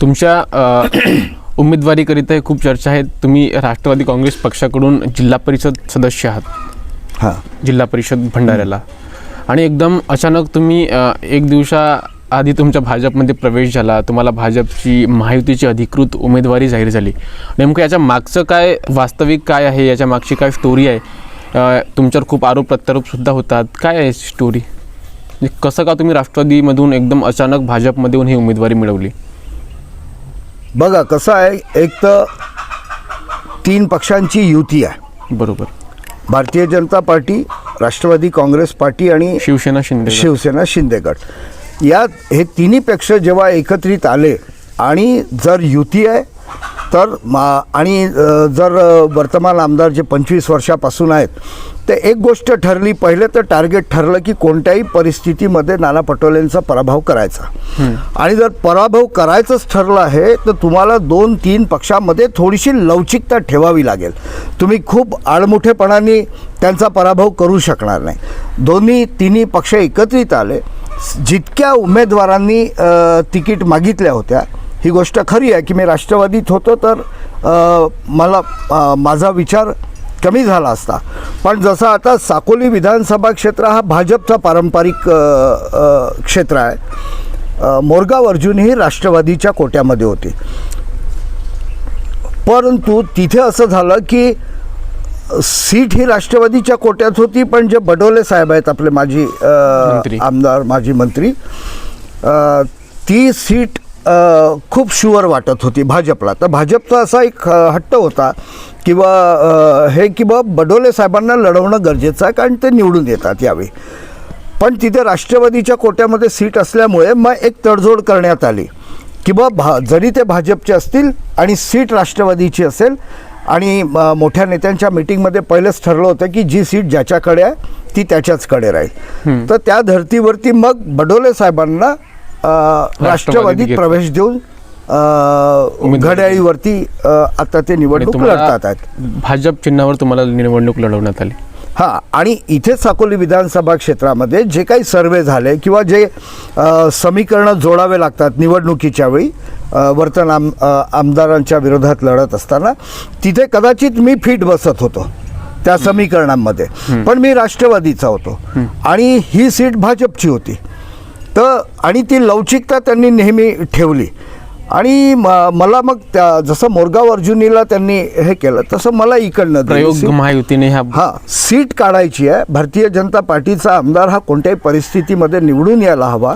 तुमच्या उमेदवारीकरिता हे खूप चर्चा आहे. तुम्ही राष्ट्रवादी काँग्रेस पक्षाकडून जिल्हा परिषद सदस्य आहात. हां. जिल्हा परिषद भंडाऱ्याला. आणि एकदम अचानक तुम्ही एक दिवसा आधी तुमच्या भाजपमध्ये प्रवेश झाला. तुम्हाला भाजपची महायुतीची अधिकृत उमेदवारी जाहीर झाली. नेमकं याच्या मागचं काय वास्तविक काय आहे? याच्या मागची काय स्टोरी आहे? तुमच्यावर खूप आरोप प्रत्यारोपसुद्धा होतात. काय आहे स्टोरी म्हणजे कसं का तुम्ही राष्ट्रवादीमधून एकदम अचानक भाजपमध्ये येऊन ही उमेदवारी मिळवली? बघा कसं आहे एक तर तीन पक्षांची युती आहे. बरोबर. भारतीय जनता पार्टी राष्ट्रवादी काँग्रेस पार्टी आणि शिवसेना शिंदे शिवसेना शिंदे गट यात हे तिन्ही पक्ष जेव्हा एकत्रित आले आणि जर युती आहे तर मा आणि जर वर्तमान आमदार जे पंचवीस वर्षापासून आहेत ते एक गोष्ट ठरली पहिले तर टार्गेट ठरलं की कोणत्याही परिस्थितीमध्ये नाना पटोलेंचा पराभव करायचा. आणि जर पराभव करायचंच ठरलं आहे तर तुम्हाला दोन तीन पक्षामध्ये थोडीशी लवचिकता ठेवावी लागेल. तुम्ही खूप आडमुठेपणाने त्यांचा पराभव करू शकणार नाही. दोन्ही तिन्ही पक्ष एकत्रित आले. जितक्या उमेदवारांनी तिकीट मागितल्या होत्या ही गोष्ट खरी आहे की मी राष्ट्रवादीत होतो तर मला माझा विचार कमी झाला असता. पण जसं आता साकोली विधानसभा क्षेत्र हा भाजपचा पारंपरिक क्षेत्र आहे. मोरगाव अर्जुन ही राष्ट्रवादीच्या कोट्यामध्ये होती. परंतु तिथे असं झालं की सीट ही राष्ट्रवादीच्या कोट्यात होती पण जे बडोले साहेब आहेत आपले माजी. आमदार माजी मंत्री ती सीट खूप शुअर वाटत होती भाजपला. तर भाजपचा असा एक हट्ट होता किंवा हे की बा बडोले साहेबांना लढवणं गरजेचं आहे कारण ते निवडून येतात यावेळी. पण तिथे राष्ट्रवादीच्या कोट्यामध्ये सीट असल्यामुळे मग एक तडजोड करण्यात आली. की बा भा जरी ते भाजपचे असतील आणि सीट राष्ट्रवादीची असेल आणि मोठ्या नेत्यांच्या मिटिंगमध्ये पहिलेच ठरलं होतं की जी सीट ज्याच्याकडे आहे ती त्याच्याचकडे राहील. तर त्या धर्तीवरती मग बडोले साहेबांना राष्ट्रवादीत. प्रवेश देऊन घड्याळीवरती आता ते निवडणूक लढतात आहेत. भाजप चिन्हावर तुम्हाला निवडणूक लढवण्यात आली. हां आणि इथे साकोली विधानसभा क्षेत्रामध्ये जे काही सर्वे झाले किंवा जे समीकरणं जोडावे लागतात निवडणुकीच्या वेळी वर्तन आम आमदारांच्या विरोधात लढत असताना तिथे कदाचित मी फिट बसत होतो त्या समीकरणांमध्ये. पण मी राष्ट्रवादीचा होतो. आणि ही सीट भाजपची होती. तर आणि ती लवचिकता त्यांनी नेहमी ठेवली. आणि मला मग त्या जसं मोरगाव अर्जुनीला त्यांनी हे केलं तसं मला इकडनं. महायुतीने ह्या हा सीट काढायची आहे. भारतीय जनता पार्टीचा आमदार हा कोणत्याही परिस्थितीमध्ये निवडून यायला हवा.